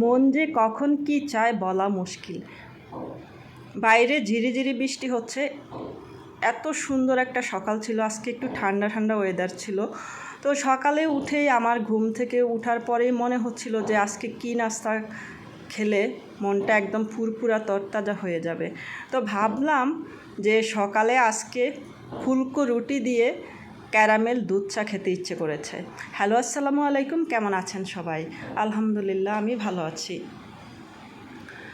মন যে কখন কি চায় বলা মুশকিল। বাইরে ঝিরিঝিরি বৃষ্টি হচ্ছে। এত সুন্দর একটা সকাল ছিল। আজকে একটু ঠান্ডা ঠান্ডা ওয়েদার ছিল। তো সকালে উঠেই আমার ঘুম থেকে উঠার পরেই মনে হচ্ছিল যে আজকে কী নাস্তা খেলে মনটা একদম ফুরফুরা, তরতাজা হয়ে যাবে। তো ভাবলাম যে সকালে আজকে ফুলকো রুটি দিয়ে ক্যারামেল দুধ চা খেতে ইচ্ছে করেছে। হ্যালো, আসসালামু আলাইকুম, কেমন আছেন সবাই? আলহামদুলিল্লাহ, আমি ভালো আছি।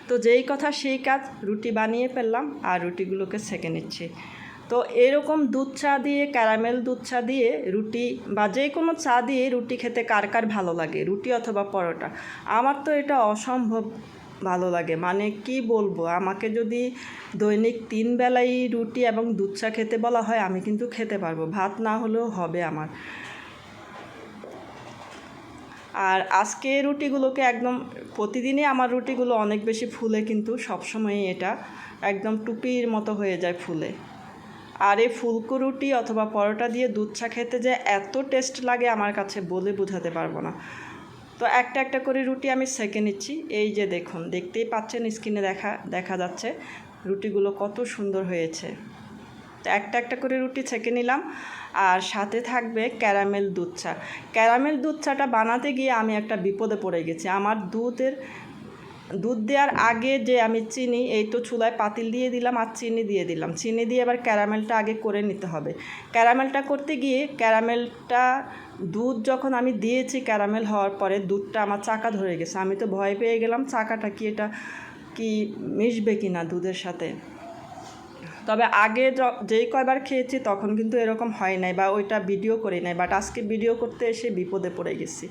তো যেই কথা সেই কাজ, রুটি বানিয়ে ফেললাম আর রুটিগুলোকে সেঁকে নিচ্ছি। তো এরকম দুধ চা দিয়ে, ক্যারামেল দুধ চা দিয়ে রুটি বা যে কোনো চা দিয়ে রুটি খেতে কার কার ভালো লাগে? রুটি অথবা পরোটা? আমার তো এটা অসম্ভব ভালো লাগে। মানে কি বলব? আমাকে যদি দৈনিক তিন বেলাই রুটি এবং দুধ চা খেতে বলা হয়, আমি কিন্তু খেতে পারব। ভাত না হলেও হবে আমার। আর আজকে রুটিগুলোকে একদম, প্রতিদিনই আমার রুটিগুলো অনেক বেশি ফুলে কিন্তু সবসময়ই এটা একদম টুপির মতো হয়ে যায় ফুলে। আর এই ফুলকো রুটি অথবা পরোটা দিয়ে দুধ চা খেতে যে এত টেস্ট লাগে আমার কাছে বলে বোঝাতে পারব না। তো একটা একটা করে রুটি আমি সেঁকে নিচ্ছি। এই যে দেখুন, দেখতেই পাচ্ছেন স্ক্রিনে দেখা দেখা যাচ্ছে রুটিগুলো কত সুন্দর হয়েছে। তো একটা একটা করে রুটি ছেঁকে নিলাম আর সাথে থাকবে ক্যারামেল দুধ চা। ক্যারামেল দুধ চাটা বানাতে গিয়ে আমি একটা বিপদে পড়ে গেছি। আমার দুধের দুধ দেওয়ার আগে যে আমি চিনি, এই তো চুলায় পাতিল দিয়ে দিলাম আর চিনি দিয়ে দিলাম। চিনি দিয়ে এবার ক্যারামেলটা আগে করে নিতে হবে। ক্যারামেলটা করতে গিয়ে ক্যারামেলটা, দুধ যখন আমি দিয়েছি ক্যারামেল হওয়ার পরে দুধটা আমার চাকা ধরে গেছে। আমি তো ভয় পেয়ে গেলাম চাকাটা কি এটা কি মিশবে কি না দুধের সাথে। তবে আগে যেই কয়বার খেয়েছি তখন কিন্তু এরকম হয় নাই বা ওইটা ভিডিও করি নাই বাট আজকে ভিডিও করতে এসে বিপদে পড়ে গেছি।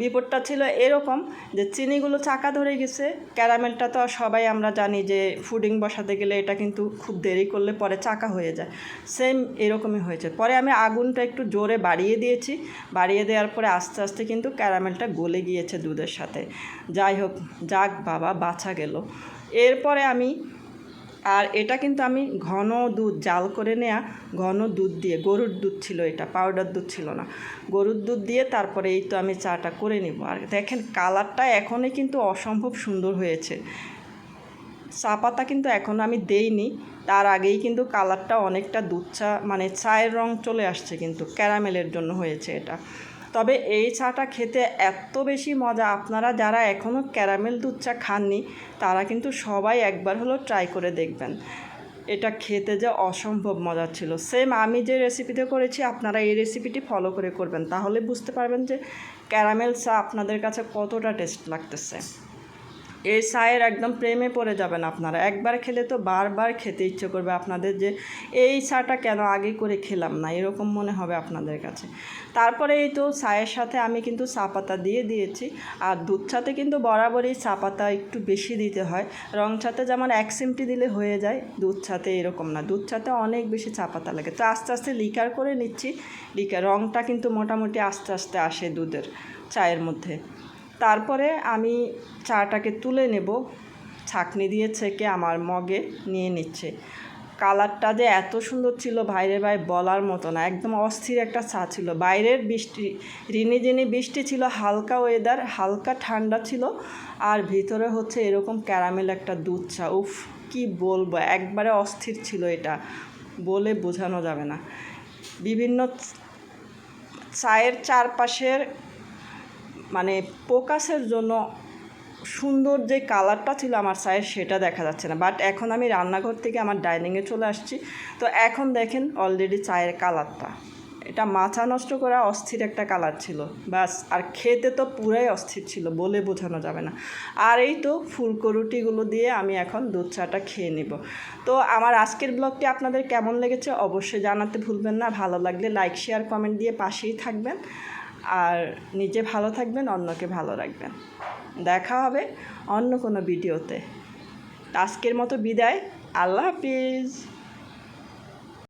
বিপদটা ছিল এরকম যে চিনিগুলো চাকা ধরে গেছে, ক্যারামেলটা তো সবাই আমরা জানি যে ফুডিং বসাতে গেলে এটা কিন্তু খুব দেরি করলে পরে চাকা হয়ে যায়। সেম এরকমই হয়েছে। পরে আমি আগুনটা একটু জোরে বাড়িয়ে দিয়েছি, বাড়িয়ে দেওয়ার পরে আস্তে আস্তে কিন্তু ক্যারামেলটা গলে গিয়েছে দুধের সাথে। যাই হোক, যাক বাবা বাছা গেল। এরপরে আমি আর এটা কিন্তু আমি ঘন দুধ, জাল করে নেয়া ঘন দুধ দিয়ে, গরুর দুধ ছিল এটা পাউডার দুধ ছিল না। গরুর দুধ দিয়ে তারপরে এই তো আমি চাটা করে নিব। আর দেখেন কালারটা এখনই কিন্তু অসম্ভব সুন্দর হয়েছে। চা পাতা কিন্তু এখনও আমি দেইনি, তার আগেই কিন্তু কালারটা অনেকটা দুধ চা মানে চায়ের রং চলে আসছে কিন্তু, ক্যারামেলের জন্য হয়েছে এটা। তবে এই চাটা খেতে এত বেশি মজা। আপনারা যারা এখনও ক্যারামেল দুধ চা খাননি, তারা কিন্তু সবাই একবার হলো ট্রাই করে দেখবেন। এটা খেতে যে অসম্ভব মজার ছিল। সেম আমি যে রেসিপিতে করেছি, আপনারা এই রেসিপিটি ফলো করে করবেন। তাহলে বুঝতে পারবেন যে ক্যারামেল চা আপনাদের কাছে কতটা টেস্ট লাগতেছে। এই চায়ের একদম প্রেমে পড়ে যাবেন আপনারা। একবার খেলে তো বারবার খেতে ইচ্ছে করবে আপনাদের যে, এই চাটা কেন আগে করে খেলাম না? এরকম মনে হবে আপনাদের কাছে। তারপরে এই তো চায়ের সাথে আমি কিন্তু চা পাতা দিয়ে দিয়েছি। আর দুধ চাতে কিন্তু বরাবরই চা পাতা একটু বেশি দিতে হয়। রং চাতে যেমন এক সিমটি দিলে হয়ে যায়, দুধ চাতে এরকম না। দুধ চাতে অনেক বেশি চা পাতা লাগে। তো আস্তে আস্তে লিকার করে নিচ্ছি। লিকার রংটা কিন্তু মোটামুটি আস্তে আস্তে আসে দুধের চায়ের মধ্যে। তারপরে আমি চাটাকে তুলে নেব। ছাকনি দিয়ে ছেঁকে আমার মগে নিয়ে নিচ্ছে। কালারটা যে এত সুন্দর ছিল ভাইরে ভাই বলার মতো না, একদম অস্থির একটা চা ছিল। বাইরের বৃষ্টি, রিনি জিনি বৃষ্টি ছিল, হালকা ওয়েদার হালকা ঠান্ডা ছিল, আর ভিতরে হচ্ছে এরকম ক্যারামেল একটা দুধ চা। উফ, কি বলব, একবারে অস্থির ছিল এটা, বলে বোঝানো যাবে না। বিভিন্ন চায়ের চারপাশের মানে পোকাসের জন্য সুন্দর যে কালারটা ছিল আমার চায়ের সেটা দেখা যাচ্ছে না। বাট এখন আমি রান্নাঘর থেকে আমার ডাইনিংয়ে চলে আসছি। তো এখন দেখেন অলরেডি চায়ের কালারটা। এটা মাথা নষ্ট করা অস্থির একটা কালার ছিল। ব্যাস, আর খেতে তো পুরাই অস্থির ছিল বলে বোঝানো যাবে না। আর এই তো ফুলকো রুটিগুলো দিয়ে আমি এখন দুধ চাটা খেয়ে নেব। তো আমার আজকের ব্লগটি আপনাদের কেমন লেগেছে অবশ্যই জানাতে ভুলবেন না। ভালো লাগলে লাইক শেয়ার কমেন্ট দিয়ে পাশেই থাকবেন। আর নিজে ভালো থাকবেন, অন্যকে ভালো রাখবেন। দেখা হবে অন্য কোনো ভিডিওতে। আজকের মতো বিদায়। আল্লাহ হাফিজ।